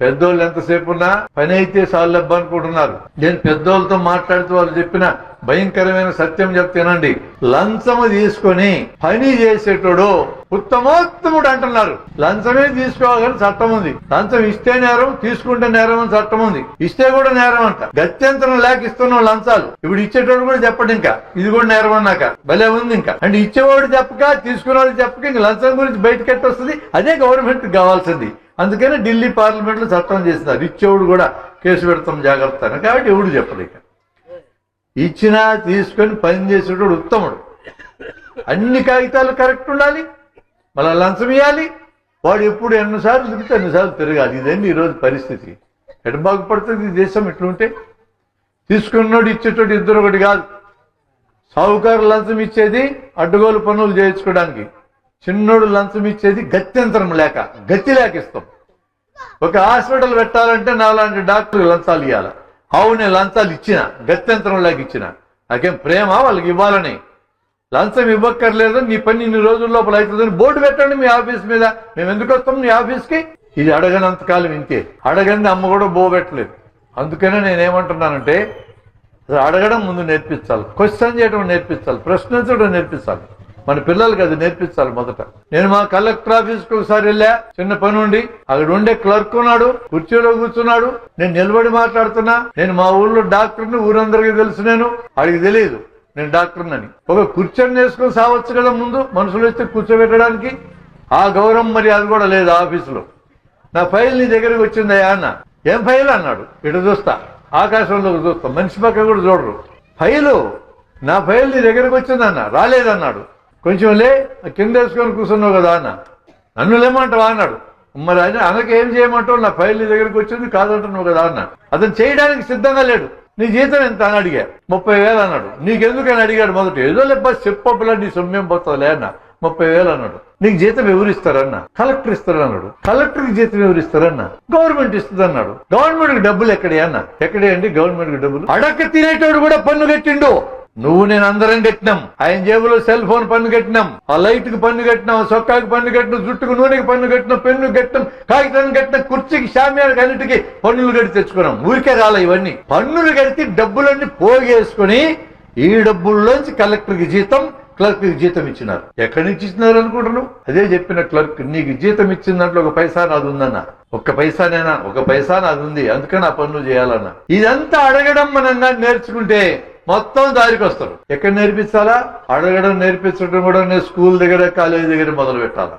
పెద్దోళ్ళు ఎంతసేపు ఉన్నా పని అయితే సాల్లబ్బా అనుకుంటున్నారు. నేను పెద్దోళ్ళతో మాట్లాడుతూ వాళ్ళు చెప్పిన భయంకరమైన సత్యం చెప్తానండి. లంచము తీసుకొని పని చేసేటోడు ఉత్తమోత్తముడు అంటున్నారు. లంచమే తీసుకోవాలని చట్టం ఉంది. లంచం ఇస్తే నేరం తీసుకుంటే నేరం అని చట్టం ఉంది. ఇస్తే కూడా నేరం అంట. గత్యంతరం లేక ఇస్తున్నాం లంచాలు. ఇప్పుడు ఇచ్చేటోడు కూడా చెప్పడు ఇంకా. ఇది కూడా నేరం అన్నాక. భలే ఉంది ఇంకా. అంటే ఇచ్చేవాడు చెప్పక తీసుకునేవాడు చెప్పక ఇంకా లంచం గురించి బయటకు ఎట్టొస్తుంది? అదే గవర్నమెంట్ కావాల్సింది. అందుకని ఢిల్లీ పార్లమెంట్లో చట్టం చేసినారు ఇచ్చేవాడు కూడా కేసు పెడతాం జాగ్రత్త అని. కాబట్టి ఎవడు చెప్పలేక ఇచ్చినా తీసుకొని పని చేసేటోడు ఉత్తముడు. అన్ని కాగితాలు కరెక్ట్ ఉండాలి. మళ్ళీ లంచం ఇవ్వాలి వాడు ఎప్పుడు ఎన్నిసార్లు తిరిగితే ఎన్నిసార్లు తిరగాలి. ఇదండి ఈరోజు పరిస్థితి. ఎట బాగుపడుతుంది దేశం ఇట్లుంటే. తీసుకున్నోడు ఇచ్చేటోడు ఇద్దరు ఒకటి కాదు. సాహుకారు లంచం ఇచ్చేది అడ్డగోలు పనులు చేయించుకోవడానికి. చిన్నోడు లంచం ఇచ్చేది గత్యంతరం లేక గతి లేక ఇస్తాం ఒక హాస్పిటల్ పెట్టాలంటే నాలాంటి డాక్టర్ లంచాలు ఇవ్వాలి అవునే లంచాలు ఇచ్చిన గత్యంతరం లేక ఇచ్చిన. నాకేం ప్రేమ? వాళ్ళకి ఇవ్వాలని. లంచం ఇవ్వక్కర్లేదు నీ పని ఇన్ని రోజుల లోపల అవుతుందని బోర్డు పెట్టండి మీ ఆఫీస్ మీద. మేము ఎందుకు వస్తాం నీ ఆఫీస్కి? ఇది అడగనంతకాలం ఇంతే. అడగంది అమ్మ కూడా బోబెట్టలేదు అందుకనే నేనేమంటున్నానంటే అడగడం ముందు నేర్పించాలి. క్వశ్చన్ చేయడం నేర్పించాలి. ప్రశ్నించడం నేర్పించాలి. మన పిల్లలకి అది నేర్పించాలి మొదట. నేను మా కలెక్టర్ ఆఫీస్కు ఒకసారి వెళ్ళా చిన్న పని ఉండి అక్కడ ఉండే క్లర్క్ ఉన్నాడు కుర్చీలో కూర్చున్నాడు. నేను నిలబడి మాట్లాడుతున్నా. నేను మా ఊళ్ళో డాక్టర్ని ఊరందరికీ తెలుసు నేను. అడిగి తెలియదు నేను డాక్టర్నని. ఒక కుర్చీని వేసుకొని సావచ్చు కదా ముందు మనుషులు వస్తే కూర్చోబెట్టడానికి? ఆ గౌరవం మరి అది కూడా లేదు ఆఫీసులో. నా ఫైల్ నీ దగ్గరికి వచ్చిందయ్యా అన్న. ఏం ఫైల్ అన్నాడు? ఇటు చూస్తా. ఆకాశంలో చూస్తా. మనిషి పక్క కూడా చూడరు. ఫైలు? నా ఫైల్ నీ దగ్గరకు వచ్చిందన్న. రాలేదన్నాడు. కొంచెం లే కింద వేసుకొని కూర్చున్నావు కదా అన్న. నన్ను లేమంటావా అన్నాడు. మరి ఆయన అనక ఏం చేయమంటావు? నా ఫైల్ నీ దగ్గరికి వచ్చింది కాదంటున్నావు కదా అన్న. అతను చేయడానికి సిద్ధంగా లేడు. నీ జీతం ఎంత అని అడిగా. ముప్పై వేలు అన్నాడు. నీకెందుకని అడిగాడు మొదట. ఏదో లేబ్బా చెప్పప్పులా నీ సొమ్మేం పోతుందిలే అన్న. ముప్పై వేలు అన్నాడు. నీకు జీతం ఎవరు ఇస్తారన్న? కలెక్టర్ ఇస్తారు అన్నాడు. కలెక్టర్కి జీతం ఎవరు ఇస్తారన్న? గవర్నమెంట్ ఇస్తుంది అన్నాడు. గవర్నమెంట్కి డబ్బులు ఎక్కడే అన్న? ఎక్కడే అండి గవర్నమెంట్కి డబ్బులు? అడక్క తినేటోడు కూడా పన్ను కట్టిండు. నువ్వు నేను అందరం కట్టినాం. ఆయన జేబులో సెల్ ఫోన్ పన్ను కట్టినాం. ఆ లైట్కి పన్ను కట్టినాం ఆ సొక్కాకి పన్ను కట్టినాం జుట్టుకు నూనెకి పన్ను కట్టినాం పెన్ను కట్టినాం కాగితాన్ని కట్టిన కుర్చీకి షామ్యానికి అన్నిటికి పన్నులు కట్టి తెచ్చుకున్నాం. ఊరికే రాలే ఇవన్నీ. పన్నులు కడితే డబ్బులన్నీ పోగేసుకుని ఈ డబ్బుల్లోంచి కలెక్టర్కి జీతం క్లర్క్ జీతం ఇచ్చినారు. ఎక్కడి నుంచి ఇచ్చినారు అనుకుంటున్నావు? అదే చెప్పిన క్లర్క్ నీకు జీతం ఇచ్చిన దాంట్లో ఒక పైసా నాది ఉందన్న. ఒక్క పైసానేనా? ఒక పైసా నాది ఉంది. అందుకని ఆ పనులు చేయాలన్న. ఇదంతా అడగడం మనం నేర్చుకుంటే మొత్తం దారికి వస్తారు. ఎక్కడ నేర్పించాలా? అడగడం నేర్పించడం కూడా నేను స్కూల్ దగ్గర కాలేజీ దగ్గర మొదలు పెట్టాలా